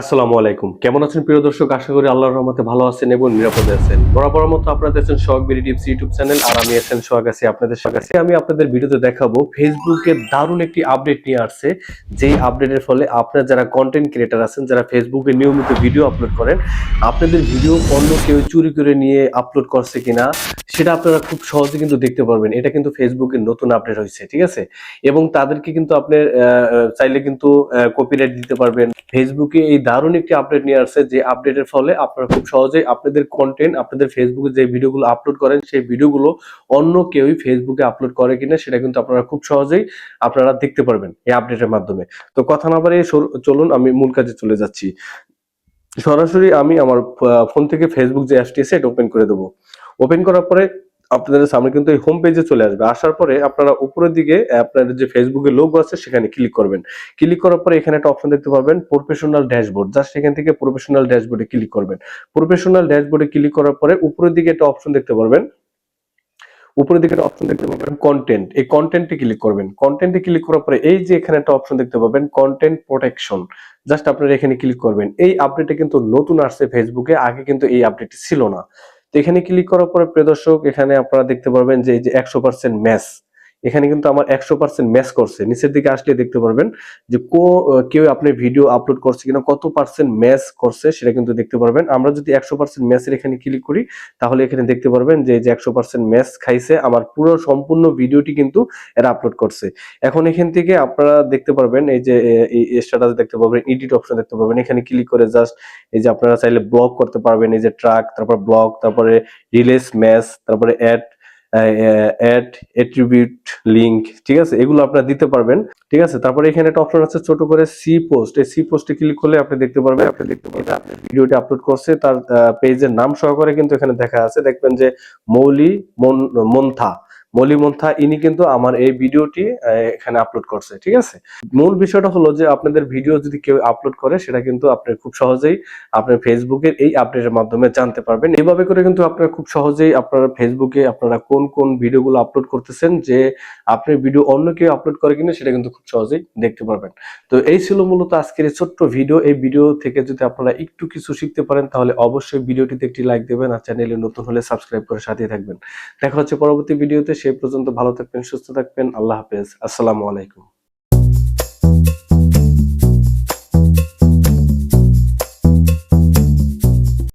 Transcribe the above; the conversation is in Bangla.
আসসালামু আলাইকুম। কেমন আছেন প্রিয় দর্শক? আশা করি আল্লাহর রহমতে ভালো আছেন এবং নিরাপদে আছেন। বরাবর মতো আপনারা দেখছেন Sohag BD tips YouTube channel আর আমি আছেন সোহাগ আছি আপনাদের আছি আমি আপনাদের ভিডিওতে দেখাবো ফেসবুকে দারুণ একটি আপডেট নিয়ে আসছে। যেই আপডেটের ফলে আপনারা যারা কন্টেন্ট ক্রিয়েটার আছেন যারা ফেসবুকে নিয়মিত ভিডিও আপলোড করেন আপনাদের ভিডিও অন্য কেউ চুরি করে নিয়ে আপলোড করছে কিনা সেটা আপনারা খুব সহজে কিন্তু দেখতে পারবেন। এটা কিন্তু ফেসবুকের নতুন আপডেট হয়েছে ঠিক আছে? এবং তাদেরকে কিন্তু আপনি আহ, আহ, চাইলে কিন্তু কপিরাইট দিতে পারবেন। ফেসবুকে এই দারুণ একটি আপডেট নিয়ে আসছে, যে আপডেটের ফলে আপনারা খুব সহজেই আপনাদের কন্টেন্ট আপনাদের ফেসবুকে যে ভিডিওগুলো আপলোড করেন, সেই ভিডিওগুলো অন্য কেউই ফেসবুকে আপলোড করে কিনা, সেটা কিন্তু আপনারা খুব সহজেই আপনারা দেখতে পারবেন এই আপডেটের মাধ্যমে। তো কথা না বাড়িয়ে চলুন, আমি মূল কাজে চলে যাচ্ছি। সরাসরি আমি আমার ফোন থেকে ফেসবুক যে অ্যাপটি আছে, এটা ওপেন করে দেবো। ওপেন করার পরে আপনাদের সামনে কিন্তু এই হোম পেজে চলে আসবে। আসার পরে আপনারা উপরের দিকে আপনাদের যে ফেসবুকের লোগো আছে, সেখানে ক্লিক করবেন। ক্লিক করার পরে এখানে একটা অপশন দেখতে পাবেন প্রফেশনাল ড্যাশবোর্ড জাস্ট এখান থেকে প্রফেশনাল ড্যাশবোর্ডে ক্লিক করবেন। প্রফেশনাল ড্যাশবোর্ডে ক্লিক করার পরে উপরের দিকে একটা অপশন দেখতে পারবেন। উপরের দিকে একটা অপশন দেখতে পাবেন কন্টেন্ট এই কন্টেন্টে ক্লিক করবেন। কন্টেন্টে ক্লিক করার পরে এই যে এখানে একটা অপশন দেখতে পাবেন কন্টেন্ট প্রোটেকশন জাস্ট আপনারা এখানে ক্লিক করবেন। এই আপডেটে কিন্তু নতুন আসছে ফেসবুকে আগে কিন্তু এই আপডেটটি ছিল না। এখানে ক্লিক করার পরে প্রদর্শক এখানে আপনারা দেখতে পারবেন যে এই যে একশো পার্সেন্ট ম্যাচ এখানে কিন্তু আমার একশো পার্সেন্ট ম্যাচ করছে। নিচের দিকে আসলে দেখতে পারবেন যে কো, কেউ আপনি ভিডিও আপলোড করছে কিনা, কত পার্সেন্ট ম্যাচ করছে সেটা কিন্তু দেখতে পারবেন। আমরা যদি একশো পার্সেন্ট ম্যাচের এখানে ক্লিক করি, তাহলে এখানে দেখতে পারবেন যে যে একশো পার্সেন্ট ম্যাচ খাইছে, আমার পুরো সম্পূর্ণ ভিডিওটি কিন্তু এরা আপলোড করছে। এখন এখান থেকে আপনারা দেখতে পারবেন এই যে স্ট্যাটাস দেখতে পারবেন এডিট অপশন দেখতে পারবেন। এখানে ক্লিক করে জাস্ট এই যে আপনারা চাইলে ব্লক করতে পারবেন, এই যে ট্রাক তারপর ব্লক তারপরে রিলেস ম্যাচ তারপরে অ্যাড অ্যাড অ্যাট্রিবিউট লিঙ্ক ঠিক আছে? এগুলো আপনারা দিতে পারবেন ঠিক আছে? তারপরে এখানে একটা অপশন আছে ছোট করে সি পোস্ট এই সি পোস্টে ক্লিক করলে আপনি দেখতে পারবেন আপনি দেখতে পারবেন। আপনি ভিডিওটি আপলোড করছে তার পেজের নাম সহকারে কিন্তু এখানে দেখা আছে। দেখবেন যে মৌলি মন মন্থা মৌলি মন্থা, ইনি কিন্তু আমার এই ভিডিওটি এখানে আপলোড করছে, ঠিক আছে? মূল বিষয়টা হলো যে আপনাদের ভিডিও যদি কেউ আপলোড করে, সেটা কিন্তু আপনি খুব সহজেই আপনার ফেসবুকের এই আপডেটের মাধ্যমে জানতে পারবেন। এইভাবে করে কিন্তু আপনারা খুব সহজেই আপনার ফেসবুকে আপনারা কোন কোন ভিডিওগুলো আপলোড করতেছেন, যে আপনার ভিডিও অন্য কেউ আপলোড করে কিনা, সেটা কিন্তু খুব সহজেই দেখতে পারবেন। তো এই ছিল মূলত আজকের এই ছোট্ট ভিডিও। এই ভিডিও থেকে যদি আপনারা একটু কিছু শিখতে পারেন, তাহলে অবশ্যই ভিডিওটিতে একটি লাইক দেবেন, আর চ্যানেলে নতুন হলে সাবস্ক্রাইব করে সাথে থাকবেন। দেখা হচ্ছে পরবর্তী ভিডিওতে সেই পর্যন্ত ভালো থাকবেন সুস্থ থাকবেন। আল্লাহ হাফেজ। আসসালামু আলাইকুম।